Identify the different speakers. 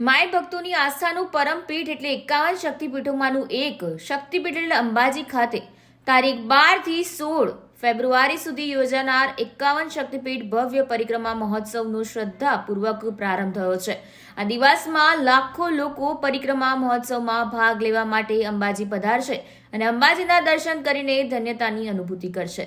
Speaker 1: My ભક્તોની આસ્થાનું પરમપીઠ એટલે એકાવન શક્તિપીઠોમાંનું એક શક્તિપીઠ એટલે અંબાજી ખાતે તારીખ બારથી સોળ ફેબ્રુઆરી સુધી યોજાનાર એકાવન શક્તિપીઠ ભવ્ય પરિક્રમા મહોત્સવનો શ્રદ્ધાપૂર્વક પ્રારંભ થયો છે. આ દિવસમાં લાખો લોકો પરિક્રમા મહોત્સવમાં ભાગ લેવા માટે અંબાજી પધારશે અને અંબાજીના દર્શન કરીને ધન્યતાની અનુભૂતિ કરશે.